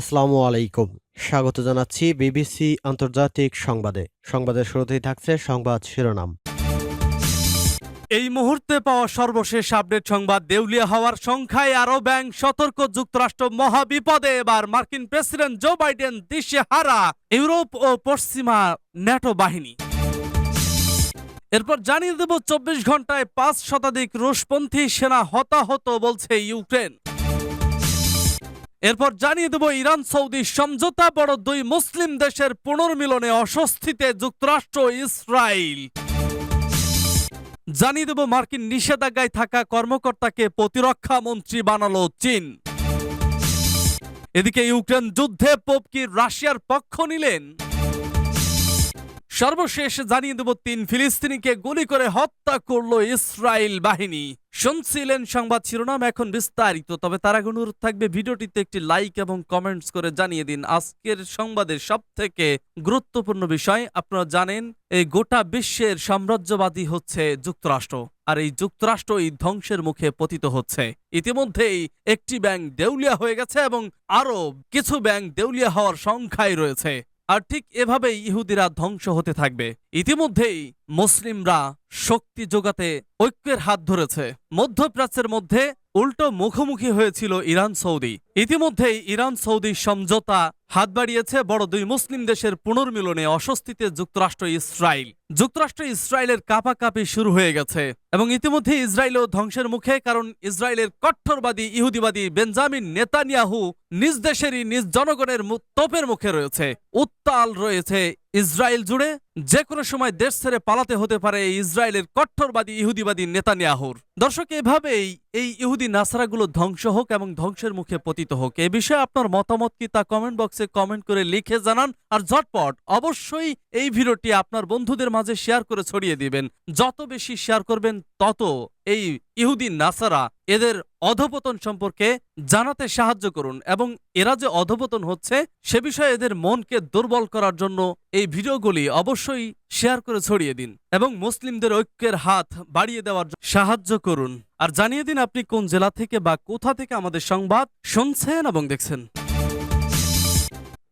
আসসালামু আলাইকুম। স্বাগত জানাচ্ছি বিবিসি আন্তর্জাতিক সংবাদে। সংবাদের শুরুতেই থাকছে সংবাদ শিরোনাম। এই মুহূর্তে পাওয়া সর্বশেষ আপডেট সংবাদ, দেউলিয়া হওয়ার সংখ্যায় আরও ব্যাংক সতর্ক, যুক্তরাষ্ট্র মহাবিপদে। এবার মার্কিন প্রেসিডেন্ট জো বাইডেন দিশে হারা ইউরোপ ও পশ্চিমা ন্যাটো বাহিনী। এরপর জানিয়ে দেব, চব্বিশ ঘন্টায় পাঁচ শতাধিক রুশপন্থী সেনা হতাহত বলছে ইউক্রেন। এরপর জানিয়ে দেব, ইরান, সৌদি সমঝোতা, বড় দুই মুসলিম দেশের পুনর্মিলনে অস্বস্তিতে যুক্তরাষ্ট্র ইসরায়েল। জানিয়ে দেব, মার্কিন নিষেধাজ্ঞায় থাকা কর্মকর্তাকে প্রতিরক্ষা মন্ত্রী বানালো চীন। এদিকে ইউক্রেন যুদ্ধে পোপ কি রাশিয়ার পক্ষ নিলেন। সর্বশেষ জানিয়ে দেব তিন ফিলিস্তিনিকে গুলি করে হত্যা করল ইসরায়েল বাহিনী। শুনছিলেন সংবাদ শিরোনাম, এখন বিস্তারিত। তবে তার আগে অনুরোধ থাকবে, ভিডিওটিতে একটি লাইক এবং কমেন্টস করে জানিয়ে দিন। আজকের সংবাদের সব থেকে গুরুত্বপূর্ণ বিষয়, আপনারা জানেন, এই গোটা বিশ্বের সাম্রাজ্যবাদী হচ্ছে যুক্তরাষ্ট্র। আর এই যুক্তরাষ্ট্র এই ধ্বংসের মুখে পতিত হচ্ছে। ইতিমধ্যেই একটি ব্যাংক দেউলিয়া হয়ে গেছে এবং আরও কিছু ব্যাংক দেউলিয়া হওয়ার সংখ্যায় রয়েছে। আর ঠিক এভাবেই ইহুদিরা ধ্বংস হতে থাকবে। ইতিমধ্যেই মুসলিমরা শক্তি জোগাতে ঐক্যের হাত ধরেছে। মধ্যপ্রাচ্যের মধ্যে উল্টো মুখোমুখি হয়েছিল ইরান সৌদি। ইতিমধ্যেই ইরান সৌদি সমঝোতা হাত বাড়িয়েছে, বড় দুই মুসলিম দেশের পুনর্মিলনে অস্বস্তিতে যুক্তরাষ্ট্র ইসরায়েল। যুক্তরাষ্ট্র ইসরায়েলের কাপাকাপি শুরু হয়ে গেছে এবং ইতিমধ্যে ইসরায়েলও ধ্বংসের মুখে, কারণ ইসরায়েলের কট্টরবাদী, ইহুদিবাদী বেঞ্জামিন নেতানিয়াহু নিজ দেশেরই নিজ জনগণের তোপের মুখে রয়েছে। উত্তাল রয়েছে ইসরায়েল জুড়ে যে কোনো সময় দেশ ছেড়ে পালাতে হতে পারে এই ইসরায়েলের কট্টরবাদী ইহুদিবাদী নেতা নেতানিয়াহুর। দর্শক, এভাবেই এই ইহুদি নাসারাগুলো ধ্বংস হোক এবং ধ্বংসের মুখে পতিত হোক। এ বিষয়ে আপনার মতামত কি তা কমেন্ট বক্সে কমেন্ট করে লিখে জানান আর ঝটপট অবশ্যই এই ভিডিওটি আপনার বন্ধুদের মাঝে শেয়ার করে ছড়িয়ে দিবেন। যত বেশি শেয়ার করবেন, তত এই ইহুদি নাসারা এদের অধপতন সম্পর্কে জানাতে সাহায্য করুন এবং এরা যে অধপতন হচ্ছে, সে বিষয়ে এদের মনকে দুর্বল করার জন্য এই ভিডিওগুলি অবশ্যই শেয়ার করে ছড়িয়ে দিন এবং মুসলিমদের ঐক্যের হাত বাড়িয়ে দেওয়ার সাহায্য করুন। আর জানিয়ে দিন আপনি কোন জেলা থেকে বা কোথা থেকে আমাদের সংবাদ শুনছেন এবং দেখছেন।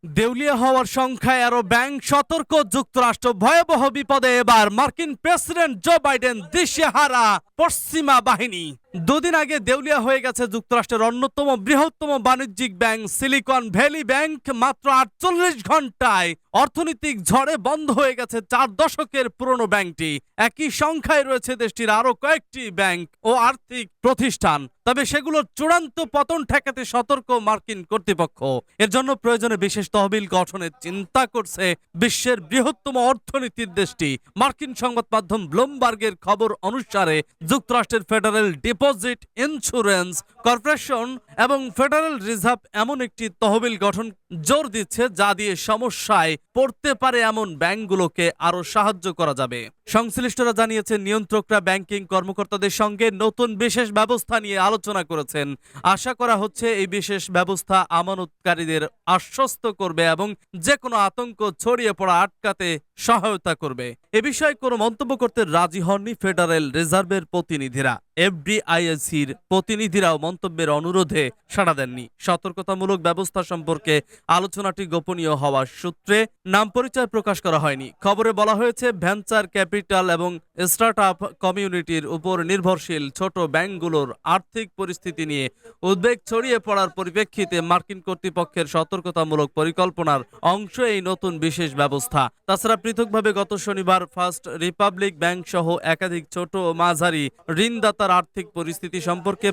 দেউলিয়া হওয়ার সংখ্যায় আরও ব্যাংক সতর্ক, যুক্তরাষ্ট্র ভয়াবহ বিপদে। এবার মার্কিন প্রেসিডেন্ট জো বাইডেন দিশেহারা পশ্চিমা বাহিনী। দুদিন আগে দেউলিয়া হয়ে গেছে যুক্তরাষ্ট্রের অন্যতম বৃহত্তম বাণিজ্যিক ব্যাংক, সিলিকন ভ্যালি ব্যাংক। মাত্র আটচল্লিশ ঘন্টায় অর্থনৈতিক ঝড়ে বন্ধ হয়ে গেছে চার দশকের পুরনো ব্যাংকটি। একই সংখ্যায় রয়েছে দেশটির আরও কয়েকটি ব্যাংক ও আর্থিক প্রতিষ্ঠান। তবে সেগুলোর চূড়ান্ত পতন ঠেকাতে সতর্ক মার্কিন কর্তৃপক্ষ। এর জন্য প্রয়োজনে বিশেষ তহবিল গঠনের চিন্তা করছে বিশ্বের বৃহত্তম অর্থনীতির দেশটি। মার্কিন সংবাদ মাধ্যম ব্লুমবার্গের খবর অনুসারে যুক্তরাষ্ট্রের ফেডারেল ডিপোজিট ইন্স্যুরেন্স কর্পোরেশন এবং ফেডারেল রিজার্ভ এমন একটি তহবিল গঠন জোর দিচ্ছে যা দিয়ে সমস্যায় পড়তে পারে এমন ব্যাংকগুলোকে আরও সাহায্য করা যাবে। সংশ্লিষ্টরা জানিয়েছেন, নিয়ন্ত্রকরা ব্যাংকিং কর্মকর্তাদের সঙ্গে নতুন বিশেষ ব্যবস্থা নিয়ে আলোচনা করেছেন। আশা করা হচ্ছে এই বিশেষ ব্যবস্থা আমানতকারীদের আশ্বস্ত করবে এবং যে কোনো আতঙ্ক ছড়িয়ে পড়া আটকাতে সহায়তা করবে। এ বিষয়ে কোনো মন্তব্য করতে রাজি হননি ফেডারেল রিজার্ভের প্রতিনিধিরা। এফডিআইএসির প্রতিনিধিরাও মন্তব্যের অনুরোধে সাড়া দেননি। সতর্কতামূলক ব্যবস্থা সম্পর্কে আলোচনাটি গোপনীয় হওয়ার সূত্রে নাম পরিচয় প্রকাশ করা হয়নি। খবরে বলা হয়েছে, ভেঞ্চার ক্যাপিটাল এবং স্টার্টআপ কমিউনিটির উপর নির্ভরশীল ছোট ব্যাংকগুলোর আর্থিক পরিস্থিতি নিয়ে উদ্বেগ ছড়িয়ে পড়ার পরিপ্রেক্ষিতে মার্কিন কর্তৃপক্ষের সতর্কতামূলক পরিকল্পনার অংশ এই নতুন বিশেষ ব্যবস্থা। তাছাড়া পৃথকভাবে গত শনিবার ফার্স্ট রিপাবলিক ব্যাংক সহ একাধিক ছোট ও মাঝারি ঋণদাতার আর্থিক পরিস্থিতি সম্পর্কে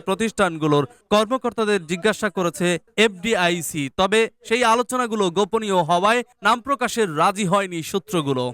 প্রতিষ্ঠানগুলোর কর্মকর্তাদের জিজ্ঞাসা করেছে এফডিআইসি। তবে সেই আলোচনাগুলো গোপনীয় হওয়ায় নাম প্রকাশের রাজি হয়নি সূত্রগুলো।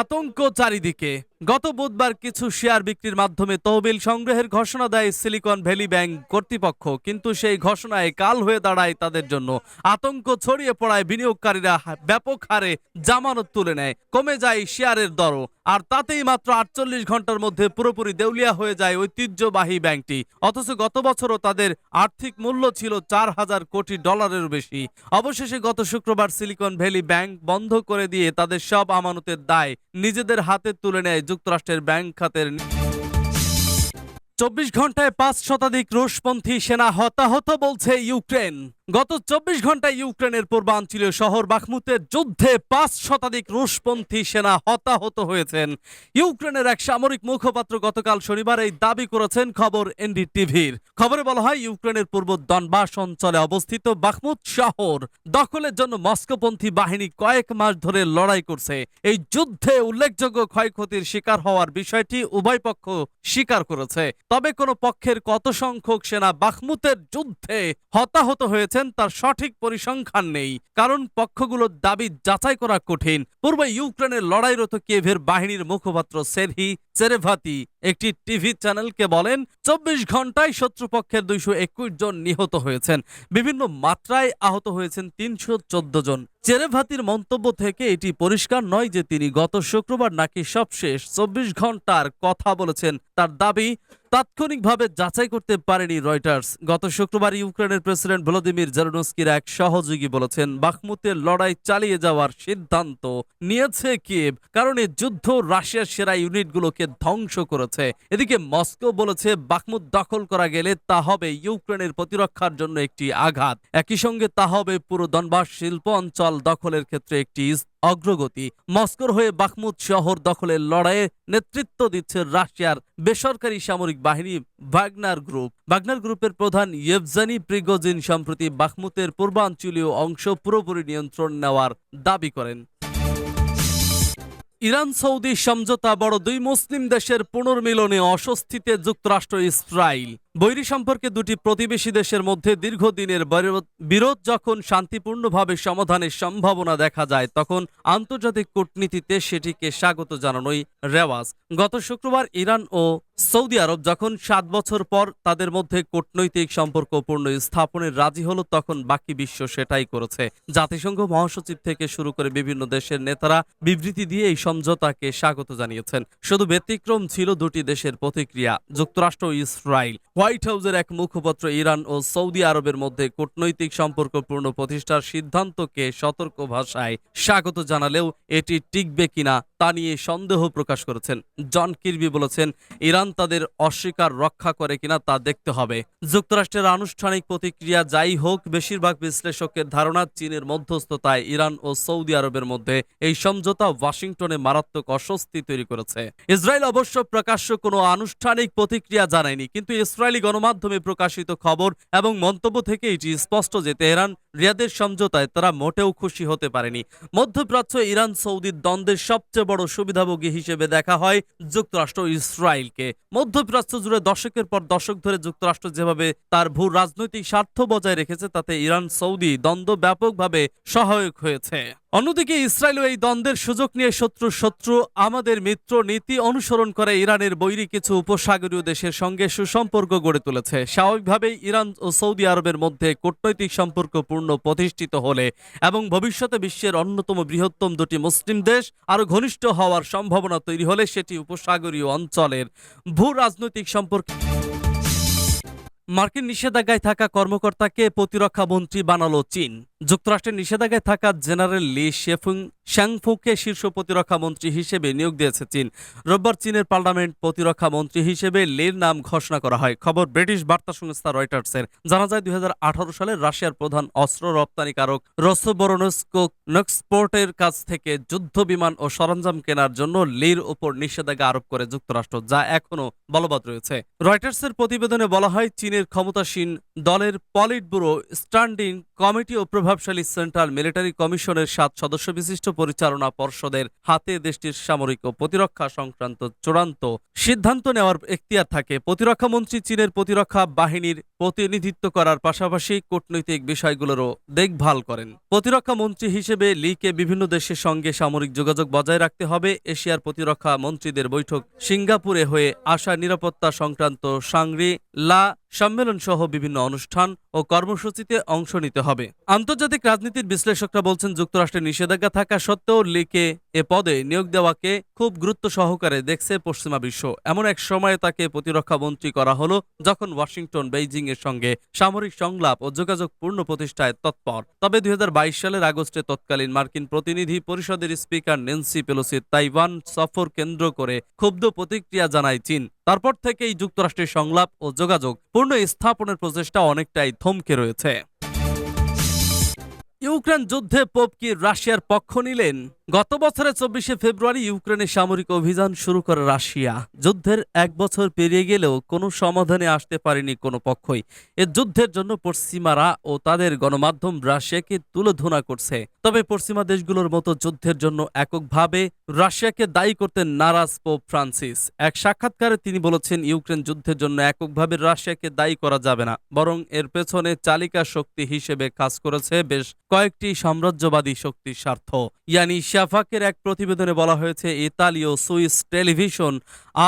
আতঙ্ক চারিদিকে। গত বুধবার কিছু শেয়ার বিক্রির মাধ্যমে তহবিল সংগ্রহের ঘোষণা দেয় সিলিকন ভ্যালি ব্যাংক কর্তৃপক্ষ। কিন্তু সেই ঘোষণায় কাল হয়ে দাঁড়ায় তাদের জন্য। আতঙ্ক ছড়িয়ে পড়ায় বিনিয়োগকারীরা ব্যাপক হারে জামানত তুলে নেয়। কমে যায় শেয়ারের দরও। আর তাতেই মাত্র আটচল্লিশ ঘণ্টার মধ্যে পুরোপুরি দেউলিয়া হয়ে যায় ঐতিহ্যবাহী ব্যাংকটি। অথচ গত বছরও তাদের আর্থিক মূল্য ছিল চার হাজার কোটি ডলারেরও বেশি। অবশেষে গত শুক্রবার সিলিকন ভ্যালি ব্যাংক বন্ধ করে দিয়ে তাদের সব আমানতের দায় নিজেদের হাতে তুলে নেয় যুক্তরাষ্ট্রের ব্যাংক খাতের চব্বিশ ঘন্টায় পাঁচ শতাধিক রুশপন্থী সেনা হতাহত বলছে ইউক্রেন। গত চব্বিশ ঘন্টায় ইউক্রেনের পূর্বাঞ্চলীয় শহর বাখমুতের যুদ্ধে পাঁচ শতাধিক রুশপন্থী সেনা হতাহত হয়েছেন। ইউক্রেনের এক সামরিক মুখপাত্র গতকাল শনিবার এই দাবি করেছেন খবর এনডিটিভির। খবরে বলা হয়, ইউক্রেনের পূর্ব দনবাস অঞ্চলে অবস্থিত বাখমুত শহর দখলের জন্য মস্কোপন্থী বাহিনী কয়েক মাস ধরে লড়াই করছে। এই যুদ্ধে উল্লেখযোগ্য ক্ষয়ক্ষতির শিকার হওয়ার বিষয়টি উভয় পক্ষ স্বীকার করেছে। তবে কোনো পক্ষের কত সংখ্যক সেনা বাখমুতের যুদ্ধে হতাহত হয়েছেন তার সঠিক পরিসংখ্যান নেই। কারণ পক্ষগুলোর দাবি যাচাই করা কঠিন। পূর্বে ইউক্রেনের লড়াইরত কিয়েভের বাহিনীর মুখপাত্র সেরহি চেরেভাতি একটি টিভি চ্যানেলকে বলেন, চব্বিশ ঘন্টায় শত্রুপক্ষের দুইশো একুশ জন নিহত হয়েছেন। বিভিন্ন মাত্রায় আহত হয়েছেন তিনশো চোদ্দ জন। চেরেভাতির মন্তব্য থেকে এটি পরিষ্কার নয় যে তিনি গত শুক্রবার নাকি সবশেষ চব্বিশ ঘণ্টার কথা বলেছেন। তার দাবি তাৎক্ষণিকভাবে যাচাই করতে পারেনি রয়টার্স। গত শুক্রবার ইউক্রেনের প্রেসিডেন্ট ভলোদিমির জেরনস্কির এক সহযোগী বলেছেন, বাখমুতের লড়াই চালিয়ে যাওয়ার সিদ্ধান্ত নিয়েছে কিয়েভ, কারণ এই যুদ্ধ রাশিয়ার সেরা ইউনিটগুলোকে ধ্বংস করেছে। এদিকে মস্কো বলেছে, বাখমুত দখল করা গেলে তা হবে ইউক্রেনের প্রতিরক্ষার জন্য একটি আঘাত। একই সঙ্গে তা হবে পুরো দনবাস শিল্প অঞ্চল দখলের ক্ষেত্রে একটি অগ্রগতি। মস্কোর হয়ে বাখমুত শহর দখলের লড়াইয়ে নেতৃত্ব দিচ্ছে রাশিয়ার বেসরকারি সামরিক বাহিনী ভাগনার গ্রুপ। ভাগনার গ্রুপের প্রধান ইয়েবজানি প্রিগোজিন সম্প্রতি বাখমুতের পূর্বাঞ্চলীয় অংশ পুরোপুরি নিয়ন্ত্রণ নেওয়ার দাবি করেন। ইরান, সৌদি, সমঝোতা বড় দুই মুসলিম দেশের পুনর্মিলনে অস্বস্তিতে যুক্তরাষ্ট্র ইসরায়েল বৈরী সম্পর্কে দুটি প্রতিবেশী দেশের মধ্যে দীর্ঘদিনের বিরোধ- যখন শান্তিপূর্ণভাবে সমাধানের সম্ভাবনা দেখা যায়, তখন আন্তর্জাতিক কূটনীতিতে সেটিকে স্বাগত জানানোই রেওয়াজ। গত শুক্রবার ইরান ও সৌদি আরব যখন সাত বছর পর তাদের মধ্যে কূটনৈতিক সম্পর্ক পূর্ণ স্থাপনের রাজি হলো, তখন বাকি বিশ্ব সেটাই করেছে। জাতিসংঘ মহাসচিব থেকে শুরু করে বিভিন্ন দেশের নেতারা বিবৃতি দিয়ে এই সমঝোতাকে স্বাগত জানিয়েছেন। শুধু ব্যতিক্রম ছিল দুটি দেশের প্রতিক্রিয়া, যুক্তরাষ্ট্র ও ইসরায়েল। হোয়াইট হাউসের এক মুখপাত্র ইরান ও সৌদি আরবের মধ্যে কূটনৈতিক সম্পর্ক প্রতিষ্ঠার সিদ্ধান্তকে সতর্ক ভাষায় স্বাগত জানালেও এটি টিকবে কিনা তা নিয়ে সন্দেহ প্রকাশ করেছেন। জন কিরবি বলেছেন, ইরান তাদের অস্বীকার রক্ষা করে কিনা তা দেখতে হবে। যুক্তরাষ্ট্রের আনুষ্ঠানিক প্রতিক্রিয়া যাই হোক, বেশিরভাগ বিশ্লেষকের ধারণা চীনের মধ্যস্থতায় ইরান ও সৌদি আরবের মধ্যে এই সমঝোতা ওয়াশিংটনে মারাত্মক অস্বস্তি তৈরি করেছে। ইসরায়েল অবশ্য প্রকাশ্য কোনো আনুষ্ঠানিক প্রতিক্রিয়া জানায়নি, কিন্তু ইসরায়েলি গণমাধ্যমে প্রকাশিত খবর এবং মন্তব্য থেকে এটি স্পষ্ট যে তেহরান রিয়াদের সমঝোতায় তারা মোটেও খুশি হতে পারেনি। মধ্যপ্রাচ্য ইরান সৌদির দ্বন্দ্বের সবচেয়ে বড় সুবিধাভোগী হিসেবে দেখা হয় যুক্তরাষ্ট্র ইসরায়েলকে। মধ্যপ্রাচ্য জুড়ে দশকের পর দশক ধরে যুক্তরাষ্ট্র যেভাবে তার ভূ রাজনৈতিক স্বার্থ বজায় রেখেছে, তাতে ইরান সৌদি দ্বন্দ্ব ব্যাপকভাবে সহায়ক হয়েছে। অন্যদিকে ইসরায়েলও এই দ্বন্দ্বের সুযোগ নিয়ে শত্রু শত্রু, আমাদের মিত্র নীতি অনুসরণ করে ইরানের বৈরী কিছু উপসাগরীয় দেশের সঙ্গে সুসম্পর্ক গড়ে তুলেছে। স্বাভাবিকভাবেই ইরান ও সৌদি আরবের মধ্যে কূটনৈতিক সম্পর্ক পূর্ণ প্রতিষ্ঠিত হলে এবং ভবিষ্যতে বিশ্বের অন্যতম বৃহত্তম দুটি মুসলিম দেশ আরও ঘনিষ্ঠ হওয়ার সম্ভাবনা তৈরি হলে সেটি উপসাগরীয় অঞ্চলের ভূ রাজনৈতিক সম্পর্ক। মার্কিন নিষেধাজ্ঞায় থাকা কর্মকর্তাকে প্রতিরক্ষা মন্ত্রী বানালো চীন। যুক্তরাষ্ট্রের নিষেধাজ্ঞায় থাকা জেনারেল লি শেফুং শ্যাংফুকে শীর্ষ প্রতিরক্ষা মন্ত্রী হিসেবে নিয়োগ দিয়েছে চীন। রোববার চীনের পার্লামেন্ট প্রতিরক্ষা মন্ত্রী হিসেবে লির নাম ঘোষণা করা হয়। খবর ব্রিটিশ বার্তা সংস্থা রয়টার্সের। জানা যায়, দুই সালে রাশিয়ার প্রধান অস্ত্র রপ্তানিকারক রসোবরনস্কো নক্সপোর্টের কাছ থেকে যুদ্ধ বিমান ও সরঞ্জাম কেনার জন্য লির ওপর নিষেধাজ্ঞা আরোপ করে যুক্তরাষ্ট্র, যা এখনও বলবৎ রয়েছে। রয়টার্সের প্রতিবেদনে বলা হয়, চীনের ক্ষমতাসীন দলের পলিট ব্যুরো স্ট্যান্ডিং কমিটি ও প্রভাবশালী সেন্ট্রাল মিলিটারি কমিশনের সাত সদস্য বিশিষ্ট পরিচালনা পর্ষদের হাতে দেশটির সামরিক ও প্রতিরক্ষা সংক্রান্ত চূড়ান্ত সিদ্ধান্ত নেওয়ার এখতিয়ার থাকে। প্রতিরক্ষা মন্ত্রী চীনের প্রতিরক্ষা বাহিনীর প্রতিনিধিত্ব করার পাশাপাশি কূটনৈতিক বিষয়গুলোরও দেখভাল করেন। প্রতিরক্ষা মন্ত্রী হিসেবে লিকে বিভিন্ন দেশের সঙ্গে সামরিক যোগাযোগ বজায় রাখতে হবে। এশিয়ার প্রতিরক্ষা মন্ত্রীদের বৈঠক সিঙ্গাপুরে হয়ে আসা নিরাপত্তা সংক্রান্ত সাংরি লা সম্মেলন সহ বিভিন্ন অনুষ্ঠান ও কর্মসূচিতে অংশ নিতে হবে। আন্তর্জাতিক রাজনীতির বিশ্লেষকরা বলছেন যুক্তরাষ্ট্রের নিষেধাজ্ঞা থাকা সত্ত্বেও লিকে এ পদে নিয়োগ দেওয়াকে খুব গুরুত্ব সহকারে দেখছে পশ্চিমা বিশ্ব। এমন এক সময়ে তাকে প্রতিরক্ষা মন্ত্রী করা হলো, যখন ওয়াশিংটন বেইজিং এর সঙ্গে সামরিক সংলাপ ও যোগাযোগ পূর্ণ প্রতিষ্ঠায় তৎপর। তবে দুই হাজার বাইশ সালের আগস্টে তৎকালীন মার্কিন প্রতিনিধি পরিষদের স্পিকার নেন্সি পেলোসির তাইওয়ান সফর কেন্দ্র করে ক্ষুব্ধ প্রতিক্রিয়া জানায় চীন। তারপর থেকেই যুক্তরাষ্ট্রের সংলাপ ও যোগাযোগ পূর্ণ স্থাপনের প্রচেষ্টা অনেকটাই থমকে রয়েছে। ইউক্রেন যুদ্ধে পোপ কি রাশিয়ার পক্ষ নিলেন? গত বছরের চব্বিশে ফেব্রুয়ারি ইউক্রেনে সামরিক অভিযান শুরু করে রাশিয়া। যুদ্ধের এক বছর পেরিয়ে গেলেও কোনো সমাধানে আসতে পারেনি কোনো পক্ষই। এ যুদ্ধের জন্য পশ্চিমারা ও তাদের গণমাধ্যম রাশিয়াকে তুলোধনা করছে। তবে পশ্চিমা দেশগুলোর মতো যুদ্ধের জন্য এককভাবে রাশিয়াকে দায়ী করতে নারাজ পোপ ফ্রান্সিস। এক সাক্ষাৎকারে তিনি বলেছেন, ইউক্রেন যুদ্ধের জন্য এককভাবে রাশিয়াকে দায়ী করা যাবে না, বরং এর পেছনে চালিকা শক্তি হিসেবে কাজ করেছে বেশ কয়েকটি সাম্রাজ্যবাদী শক্তির স্বার্থ। ইয়ানি শাফাকের এক প্রতিবেদনে বলা হয়েছে, ইতালীয় সুইস টেলিভিশন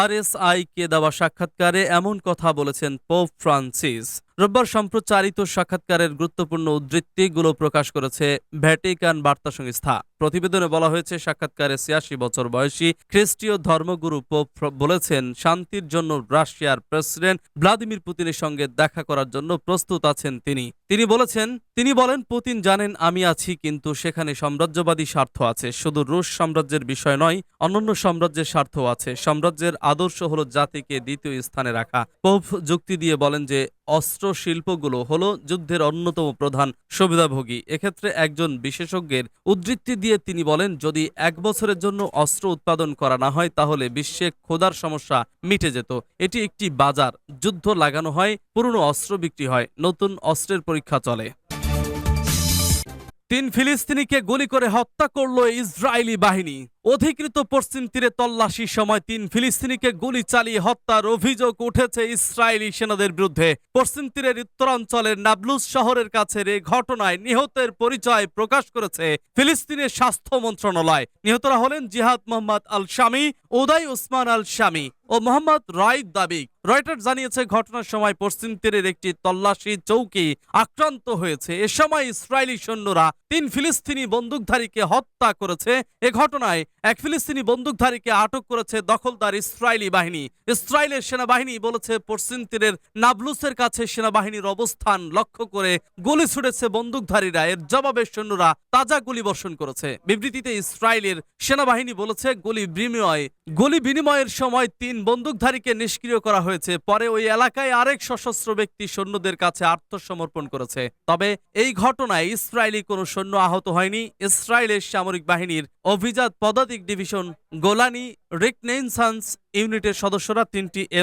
আরএসআইকে দেওয়া সাক্ষাৎকারে এমন কথা বলেছেন পোপ ফ্রান্সিস। রোববার সম্প্রচারিত সাক্ষাৎকারের গুরুত্বপূর্ণ উদ্ধৃতিগুলো প্রকাশ করেছে ভ্যাটিকান বার্তা সংস্থা। প্রতিবেদনে বলা হয়েছে, সাক্ষাৎকারে ছিয়াশি বছর বয়সী খ্রিস্টীয় ধর্মগুরু পোপ বলেছেন, শান্তির জন্য রাশিয়ার প্রেসিডেন্ট ভ্লাদিমির পুতিনের সঙ্গে দেখা করার জন্য প্রস্তুত আছেন তিনি। তিনি বলেছেন, তিনি বলেন, পুতিন জানেন, আমি আছি, কিন্তু সেখানে সাম্রাজ্যবাদী স্বার্থ আছে। শুধু রুশ সাম্রাজ্যের বিষয় নয়, অন্যান্য সাম্রাজ্যের স্বার্থ আছে। সাম্রাজ্যের আদর্শ হলো জাতিকে দ্বিতীয় স্থানে রাখা। পোপ যুক্তি দিয়ে বলেন যে অস্ত্র শিল্পগুলো হল যুদ্ধের অন্যতম প্রধান সুবিধাভোগী। এক্ষেত্রে একজন বিশেষজ্ঞের উদ্ধৃতি দিয়ে তিনি বলেন, যদি এক বছরের জন্য অস্ত্র উৎপাদন করা না হয়, তাহলে বিশ্বে খোদার সমস্যা মিটে যেত। এটি একটি বাজার, যুদ্ধ লাগানো হয়, পুরনো অস্ত্র বিক্রি হয়, নতুন অস্ত্রের পরীক্ষা চলে। তিন ফিলিস্তিনিকে গুলি করে হত্যা করল ইসরায়েলি বাহিনী। অধিকৃত পশ্চিম তীরে তল্লাশির সময় তিন ফিলিস্তিনিকে গুলি চালিয়ে হত্যার অভিযোগ উঠেছে ইসরায়েলি সেনাদের বিরুদ্ধে। পশ্চিম তীরের উত্তরাঞ্চলের নাবলুস শহরের কাছের এই ঘটনায় নিহতের পরিচয় প্রকাশ করেছে ফিলিস্তিনের স্বাস্থ্য মন্ত্রণালয়। নিহতরা হলেন Jihad Mohammad Al Shami Uday Usman Al Shami ও মোহাম্মদ রাইদ দাবিক রয়টার জানিয়েছে, ঘটনার সময় পশ্চিম তীরের একটি তল্লাশি চৌকি আক্রান্ত হয়েছে। এ সময় ইসরায়েলি সৈন্যরা তিন ফিলিস্তিনি বন্দুকধারীকে হত্যা করেছে। এ ঘটনায় এক ফিলিস্তিনি বন্দুকধারীকে আটক করেছে দখলদার ইসরায়েলি বাহিনী। ইসরায়েলের সেনাবাহিনী বলেছে, পশ্চিম তীরের নাবলুসের কাছে সেনাবাহিনীর অবস্থান লক্ষ্য করে গুলি ছুড়েছে বন্দুকধারীরা। এর জবাবে সৈন্যরা তাজা গুলি বর্ষণ করেছে। বিবৃতিতে ইসরায়েলের সেনাবাহিনী বলেছে, গুলি বিনিময় গুলি বিনিময়ের সময় তিন বন্দুকধারীকে নিষ্ক্রিয় করা হয়েছে। পরে ওই এলাকায় আরেক সশস্ত্র ব্যক্তি সৈন্যদের কাছে আত্মসমর্পণ করেছে। তবে এই ঘটনায় ইসরায়েলি কোনো সৈন্য আহত হয়নি। ইসরায়েলের সামরিক বাহিনীর অভিজাত পদাতিক ডিভিশন গোলানি রিকনেইনসান্স ইউনিটের সদস্যরা তিনটি